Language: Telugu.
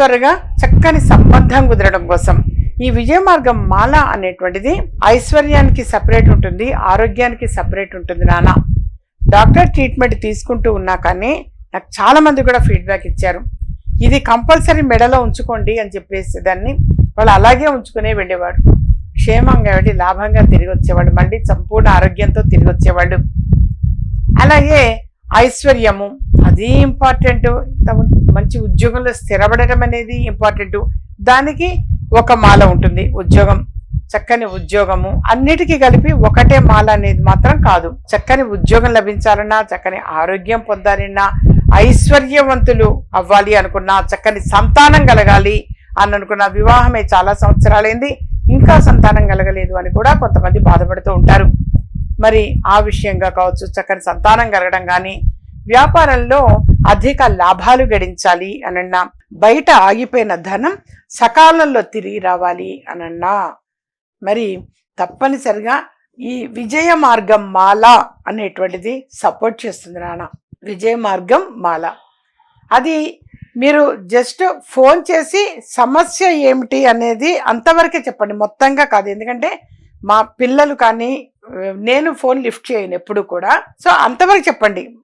త్వరగా చక్కని సంబంధం కుదరడం కోసం. ఈ విజయ మార్గం మాల అనేటువంటిది ఐశ్వర్యానికి సపరేట్ ఉంటుంది ఆరోగ్యానికి సపరేట్ ఉంటుంది నాన్న డాక్టర్ ట్రీట్మెంట్ తీసుకుంటూ ఉన్నా కానీ నాకు చాలా మంది కూడా ఫీడ్బ్యాక్ ఇచ్చారు. ఇది కంపల్సరీ మెడలో ఉంచుకోండి అని చెప్పేసి దాన్ని వాళ్ళు అలాగే ఉంచుకునే వెళ్ళేవాడు క్షేమంగా వెళ్ళి లాభంగా తిరిగి వచ్చేవాళ్ళు మళ్ళీ సంపూర్ణ ఆరోగ్యంతో తిరిగి వచ్చేవాళ్ళు. అలాగే ఐశ్వర్యము అది ఇంపార్టెంట్ మంచి ఉద్యోగంలో స్థిరపడటం అనేది ఇంపార్టెంట్ దానికి ఒక మాల ఉంటుంది ఉద్యోగం చక్కని ఉద్యోగము. అన్నిటికీ కలిపి ఒకటే మాల అనేది మాత్రం కాదు. చక్కని ఉద్యోగం లభించాలన్నా చక్కని ఆరోగ్యం పొందాలన్నా ఐశ్వర్యవంతులు అవ్వాలి అనుకున్నా చక్కని సంతానం కలగాలి అని అనుకున్న వివాహమే చాలా సంవత్సరాలైంది ఇంకా సంతానం కలగలేదు అని కూడా కొంతమంది బాధపడుతూ ఉంటారు. మరి ఆ విషయంగా కావచ్చు చక్కని సంతానం కలగడం కానీ వ్యాపారంలో అధిక లాభాలు గడించాలి అనన్నా బయట ఆగిపోయిన ధనం సకాలంలో తిరిగి రావాలి అనన్నా. మరి తప్పనిసరిగా ఈ విజయ మార్గం మాల అనేటువంటిది సపోర్ట్ చేస్తుంది నాన్న. విజయ మార్గం మాల. అది మీరు జస్ట్ ఫోన్ చేసి సమస్య ఏమిటి అనేది అంతవరకే చెప్పండి. మొత్తంగా కాదు. ఎందుకంటే మా పిల్లలు కానీ నేను ఫోన్ లిఫ్ట్ చేయను ఎప్పుడు కూడా. సో అంతవరకు చెప్పండి.